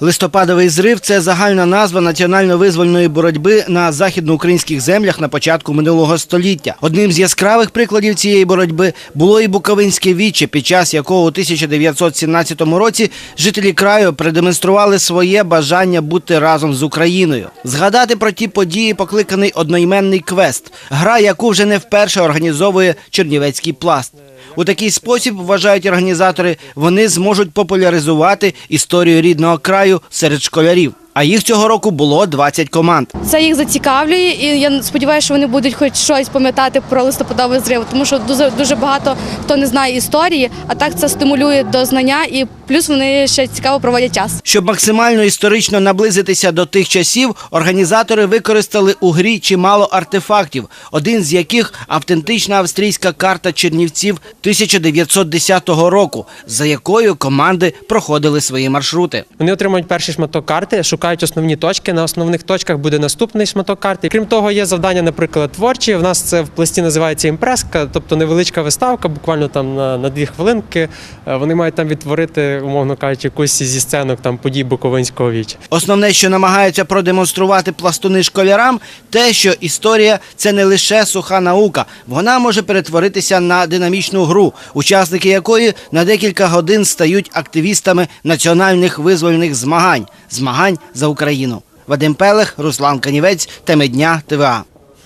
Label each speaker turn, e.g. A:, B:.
A: Листопадовий зрив це загальна назва національно-визвольної боротьби на західноукраїнських землях на початку минулого століття. Одним з яскравих прикладів цієї боротьби було і Буковинське віче, під час якого у 1917 році жителі краю продемонстрували своє бажання бути разом з Україною. Згадати про ті події покликаний одноіменний квест, гра, яку вже не вперше організовує Чернівецький пласт. У такий спосіб, вважають організатори, вони зможуть популяризувати історію рідного краю серед школярів. А їх цього року було 20 команд.
B: Це їх зацікавлює, і я сподіваюся, що вони будуть хоч щось пам'ятати про листопадовий зрив, тому що дуже дуже багато хто не знає історії, а так це стимулює до знання, і плюс вони ще цікаво проводять час.
A: Щоб максимально історично наблизитися до тих часів, організатори використали у грі чимало артефактів, один з яких автентична австрійська карта Чернівців 1910 року, за якою команди проходили свої маршрути.
C: Вони отримують перший шматок карти, шукають основні точки. На основних точках буде наступний шматок карти. Крім того, є завдання, наприклад, творчі. В нас це в пласті називається імпреска, тобто невеличка виставка, буквально там на, на дві хвилинки. Е, Вони мають там відтворити, умовно кажучи, якусь зі сценок там подій Буковинського віча.
A: Основне, що намагаються продемонструвати пластуни школярам, те, що історія це не лише суха наука, вона може перетворитися на динамічну гру, учасники якої на декілька годин стають активістами національних визвольних змагань змагань за Україну. Вадим Пелех, Руслан Канівець, теми дня ТВА.